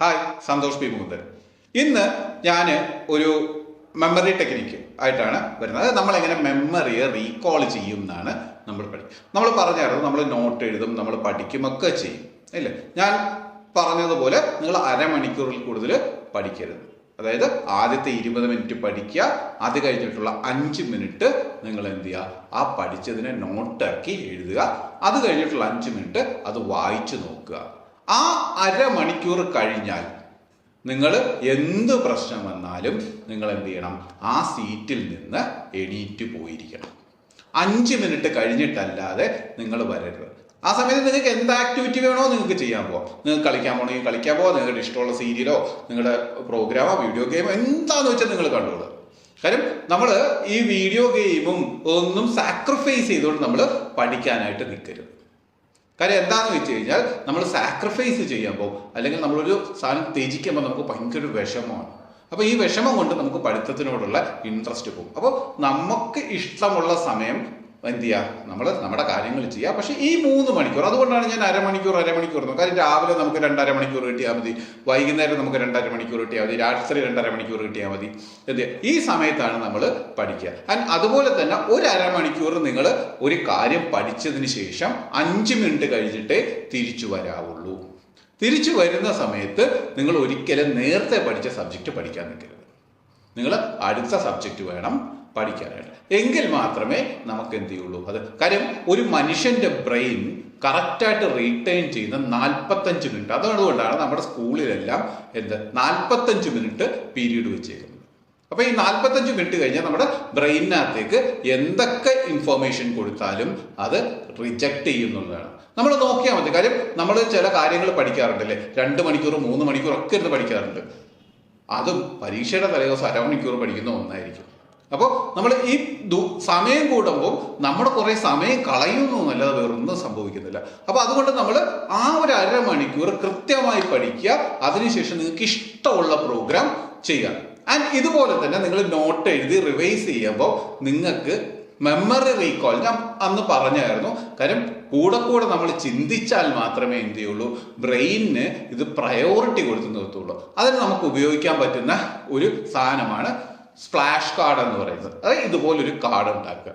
Hi Santhosh P Mukundan ഇന്ന് ഞാൻ ഒരു മെമ്മറി ടെക്നിക്ക് ആയിട്ടാണ് വരുന്നത്. നമ്മൾ എങ്ങനെ മെമ്മറിയെ റീകോൾ ചെയ്യും എന്നാണ് നമ്മൾ പഠിക്കും നമ്മൾ പറഞ്ഞായിരുന്നു നമ്മൾ നോട്ട് എഴുതും നമ്മൾ പഠിക്കുമൊക്കെ ചെയ്യും. ഇല്ലേ? ഞാൻ പറഞ്ഞതുപോലെ നിങ്ങൾ അരമണിക്കൂറിൽ കൂടുതൽ പഠിക്കരുത്. അതായത് ആദ്യത്തെ ഇരുപത് മിനിറ്റ് പഠിക്കുക അത് കഴിഞ്ഞിട്ടുള്ള അഞ്ച് മിനിറ്റ് നിങ്ങൾ എന്ത് ചെയ്യുക? ആ പഠിച്ചതിനെ നോട്ടാക്കി എഴുതുക. അത് കഴിഞ്ഞിട്ടുള്ള അഞ്ച് മിനിറ്റ് അത് വായിച്ചു നോക്കുക. ആ അരമണിക്കൂർ കഴിഞ്ഞാൽ നിങ്ങൾ എന്ത് പ്രശ്നം വന്നാലും നിങ്ങൾ എന്ത് ചെയ്യണം? ആ സീറ്റിൽ നിന്ന് എണീറ്റ് പോയിരിക്കണം. അഞ്ച് മിനിറ്റ് കഴിഞ്ഞിട്ടല്ലാതെ നിങ്ങൾ വരരുത്. ആ സമയത്ത് നിങ്ങൾക്ക് എന്ത് ആക്ടിവിറ്റി വേണോ നിങ്ങൾക്ക് ചെയ്യാൻ പോവാം. നിങ്ങൾക്ക് കളിക്കാൻ പോകണമെങ്കിൽ കളിക്കാൻ പോവാം. നിങ്ങളുടെ ഇഷ്ടമുള്ള സീരിയലോ നിങ്ങളുടെ പ്രോഗ്രാമോ വീഡിയോ ഗെയിമോ എന്താണെന്ന് വെച്ചാൽ നിങ്ങൾ കണ്ടോളൂ. കാര്യം നമ്മൾ ഈ വീഡിയോ ഗെയിമും ഒന്നും സാക്രിഫൈസ് ചെയ്തുകൊണ്ട് നമ്മൾ പഠിക്കാനായിട്ട് നിൽക്കരുത് കാര്യം എന്താന്ന് വെച്ച് കഴിഞ്ഞാൽ നമ്മൾ സാക്രിഫൈസ് ചെയ്യുമ്പോൾ അല്ലെങ്കിൽ നമ്മളൊരു സാധനം ത്യജിക്കുമ്പോൾ നമുക്ക് ഭയങ്കര വിഷമമാണ്. അപ്പോൾ ഈ വിഷമം കൊണ്ട് നമുക്ക് പഠിത്തത്തിനോടുള്ള ഇൻട്രസ്റ്റ് പോകും. അപ്പോൾ നമുക്ക് ഇഷ്ടമുള്ള സമയം എന്ത് ചെയ്യുക നമ്മൾ നമ്മുടെ കാര്യങ്ങൾ ചെയ്യുക പക്ഷേ ഈ മൂന്ന് മണിക്കൂർ അതുകൊണ്ടാണ് ഞാൻ അരമണിക്കൂർ അരമണിക്കൂർ നോക്കുക കാര്യം രാവിലെ നമുക്ക് രണ്ടര മണിക്കൂർ കിട്ടിയാൽ മതി. വൈകുന്നേരം നമുക്ക് രണ്ടര മണിക്കൂർ കിട്ടിയാൽ മതി. രാത്രി രണ്ടര മണിക്കൂർ കിട്ടിയാൽ മതി. എന്ത് ഈ സമയത്താണ് നമ്മൾ പഠിക്കുക. ആൻഡ് അതുപോലെ തന്നെ ഒരു അരമണിക്കൂർ നിങ്ങൾ ഒരു കാര്യം പഠിച്ചതിന് ശേഷം അഞ്ച് മിനിറ്റ് കഴിഞ്ഞിട്ടേ തിരിച്ചു വരാവുള്ളൂ. തിരിച്ചു വരുന്ന സമയത്ത് നിങ്ങൾ ഒരിക്കലും നേരത്തെ പഠിച്ച സബ്ജക്റ്റ് പഠിക്കാൻ നിൽക്കരുത്. നിങ്ങൾ അടുത്ത സബ്ജക്റ്റ് വേണം. പഠിക്കാനായിട്ട്. എങ്കിൽ മാത്രമേ നമുക്ക് എന്ത് ചെയ്യുള്ളൂ? അത് കാര്യം ഒരു മനുഷ്യന്റെ ബ്രെയിൻ കറക്റ്റായിട്ട് റീറ്റെയിൻ ചെയ്യുന്ന നാൽപ്പത്തഞ്ച് മിനിറ്റ്. അതുകൊണ്ടാണ് നമ്മുടെ സ്കൂളിലെല്ലാം എന്ത് നാൽപ്പത്തഞ്ച് മിനിറ്റ് പീരീഡ് വെച്ചേക്കുന്നത്. അപ്പോൾ ഈ നാൽപ്പത്തഞ്ച് മിനിറ്റ് കഴിഞ്ഞാൽ നമ്മുടെ ബ്രെയിനകത്തേക്ക് എന്തൊക്കെ ഇൻഫർമേഷൻ കൊടുത്താലും അത് റിജക്റ്റ് ചെയ്യുന്നുള്ളതാണ് നമ്മൾ നോക്കിയാൽ മതി. കാര്യം നമ്മൾ ചില കാര്യങ്ങൾ പഠിക്കാറുണ്ടല്ലേ? രണ്ട് മണിക്കൂർ മൂന്ന് മണിക്കൂർ ഒക്കെ ഇരുന്ന് പഠിക്കാറുണ്ട്. അതും പരീക്ഷയുടെ തലേദിവസം അരമണിക്കൂർ പഠിക്കുന്ന ഒന്നായിരിക്കും. അപ്പോൾ നമ്മൾ ഈ സമയം കൂടുമ്പോൾ നമ്മുടെ കുറേ സമയം കളയുന്നു എന്നല്ലാതെ വേറൊന്നും സംഭവിക്കുന്നില്ല. അപ്പോൾ അതുകൊണ്ട് നമ്മൾ ആ ഒരു അരമണിക്കൂർ കൃത്യമായി പഠിക്കുക. അതിനുശേഷം നിങ്ങൾക്ക് ഇഷ്ടമുള്ള പ്രോഗ്രാം ചെയ്യുക. ആൻഡ് ഇതുപോലെ തന്നെ നിങ്ങൾ നോട്ട് എഴുതി റിവൈസ് ചെയ്യുമ്പോൾ നിങ്ങൾക്ക് മെമ്മറി റീകോൾ ഞാൻ അന്ന് പറഞ്ഞായിരുന്നു കാര്യം കൂടെ കൂടെ നമ്മൾ ചിന്തിച്ചാൽ മാത്രമേ എന്ത് ചെയ്യുള്ളൂ? ബ്രെയിനിന് ഇത് പ്രയോറിറ്റി കൊടുത്ത് നിർത്തുള്ളൂ. അതിന് നമുക്ക് ഉപയോഗിക്കാൻ പറ്റുന്ന ഒരു സാധനമാണ് സ്പ്ലാഷ് കാർഡ് എന്ന് പറയുന്നത്. അതായത് ഇതുപോലൊരു കാർഡ് ഉണ്ടാക്കുക.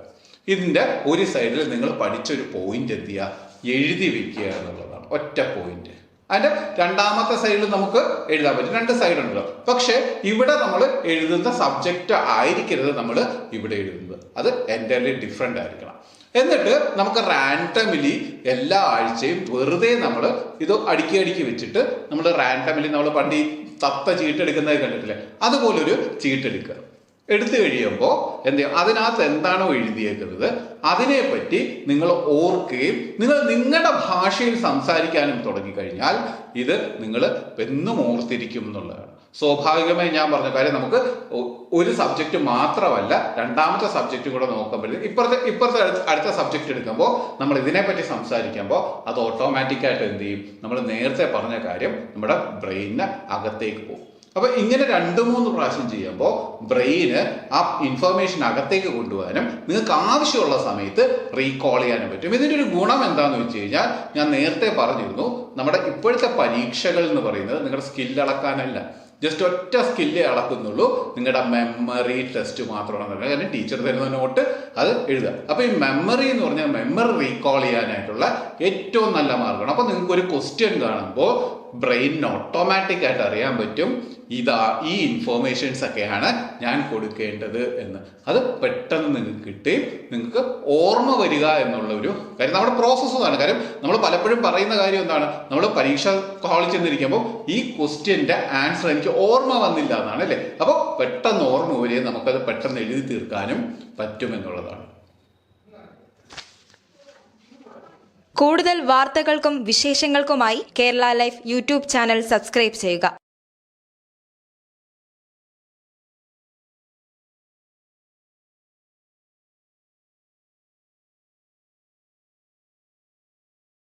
ഇതിന്റെ ഒരു സൈഡിൽ നിങ്ങൾ പഠിച്ചൊരു പോയിന്റ് എന്ത് ചെയ്യുക? എഴുതി വെക്കുക എന്നുള്ളതാണ്. ഒറ്റ പോയിന്റ് അതിന്റെ രണ്ടാമത്തെ സൈഡിൽ നമുക്ക് എഴുതാൻ പറ്റും. രണ്ട് സൈഡ് ഉണ്ടല്ലോ പക്ഷെ ഇവിടെ നമ്മൾ എഴുതുന്ന സബ്ജക്റ്റ് ആയിരിക്കരുത് നമ്മൾ ഇവിടെ എഴുതുന്നത്. അത് എന്റയർലി ഡിഫറെന്റ് ആയിരിക്കണം. എന്നിട്ട് നമുക്ക് റാൻഡമിലി എല്ലാ ആഴ്ചയും വെറുതെ നമ്മൾ ഇത് അടുക്കി അടുക്കി വെച്ചിട്ട് നമ്മൾ റാൻഡമിലി നമ്മൾ പണ്ട് ഈ തത്ത ചീട്ടെടുക്കുന്നത് കണ്ടിട്ടില്ലേ? അതുപോലൊരു ചീട്ടെടുക്കുക. എടുത്തു കഴിയുമ്പോൾ എന്ത് അതിനകത്ത് എന്താണോ എഴുതിയേക്കുന്നത്? അതിനെപ്പറ്റി നിങ്ങൾ ഓർക്കുകയും നിങ്ങൾ നിങ്ങളുടെ ഭാഷയിൽ സംസാരിക്കാനും തുടങ്ങിക്കഴിഞ്ഞാൽ ഇത് നിങ്ങൾ എന്നും ഓർത്തിരിക്കും എന്നുള്ളതാണ്. സ്വാഭാവികമായി ഞാൻ പറഞ്ഞ കാര്യം നമുക്ക് ഒരു സബ്ജക്റ്റ് മാത്രമല്ല രണ്ടാമത്തെ സബ്ജക്റ്റും കൂടെ നോക്കുമ്പോൾ ഇപ്പുറത്തെ ഇപ്പുറത്തെ അടുത്ത സബ്ജക്റ്റ് എടുക്കുമ്പോൾ നമ്മൾ ഇതിനെപ്പറ്റി സംസാരിക്കുമ്പോൾ അത് ഓട്ടോമാറ്റിക്കായിട്ട് എന്ത് ചെയ്യും? നമ്മൾ നേരത്തെ പറഞ്ഞ കാര്യം നമ്മുടെ ബ്രെയിനിന് അകത്തേക്ക് പോകും. അപ്പൊ ഇങ്ങനെ രണ്ട് മൂന്ന് പ്രാവശ്യം ചെയ്യുമ്പോൾ ബ്രെയിന് ആ ഇൻഫർമേഷൻ അകത്തേക്ക് കൊണ്ടുപോകാനും നിങ്ങൾക്ക് ആവശ്യമുള്ള സമയത്ത് റീകോൾ ചെയ്യാനും പറ്റും. ഇതിന്റെ ഒരു ഗുണം എന്താന്ന് വെച്ച് കഴിഞ്ഞാൽ ഞാൻ നേരത്തെ പറഞ്ഞിരുന്നു നമ്മുടെ ഇപ്പോഴത്തെ പരീക്ഷകൾ എന്ന് പറയുന്നത് നിങ്ങളുടെ സ്കിൽ അളക്കാനല്ല. ജസ്റ്റ് ഒറ്റ സ്കില്ലേ അളക്കുന്നുള്ളൂ. നിങ്ങളുടെ മെമ്മറി ടെസ്റ്റ് മാത്രമാണ് നടക്കുന്നത്. കാരണം ടീച്ചർ തരുന്ന നോട്ട് അത് എഴുതുക. അപ്പോൾ ഈ മെമ്മറി എന്ന് പറഞ്ഞാൽ മെമ്മറി റീകോൾ ചെയ്യാനായിട്ടുള്ള ഏറ്റവും നല്ല മാർഗമാണ്. അപ്പോൾ നിങ്ങൾക്ക് ഒരു ക്വസ്റ്റ്യൻ കാണുമ്പോൾ ബ്രെയിനിന് ഓട്ടോമാറ്റിക് ആയിട്ട് അറിയാൻ പറ്റും. ഇതാ ഈ ഇൻഫോർമേഷൻസ് ഒക്കെയാണ് ഞാൻ കൊടുക്കേണ്ടത് എന്ന്. അത് പെട്ടെന്ന് നിങ്ങൾക്ക് കിട്ടി. നിങ്ങൾക്ക് ഓർമ്മ വരിക എന്നുള്ള ഒരു കാര്യം. നമ്മുടെ പ്രോസസ്സ് ആണ് കാര്യം നമ്മൾ പലപ്പോഴും പറയുന്ന കാര്യം എന്താണ്? നമ്മൾ പരീക്ഷ ഹാളിൽ ചെന്നിരിക്കുമ്പോൾ ഈ ക്വസ്റ്റ്യന്റെ ആൻസർ എനിക്ക് ഓർമ്മ വന്നില്ല എന്നാണ് അല്ലേ? അപ്പോൾ പെട്ടെന്ന് ഓർമ്മ വരികയും നമുക്കത് പെട്ടെന്ന് എഴുതി തീർക്കാനും പറ്റുമെന്നുള്ളതാണ് കൂടുതൽ വാർത്തകൾക്കും വിശേഷങ്ങൾക്കുമായി Kerala life YouTube channel subscribe ചെയ്യുക.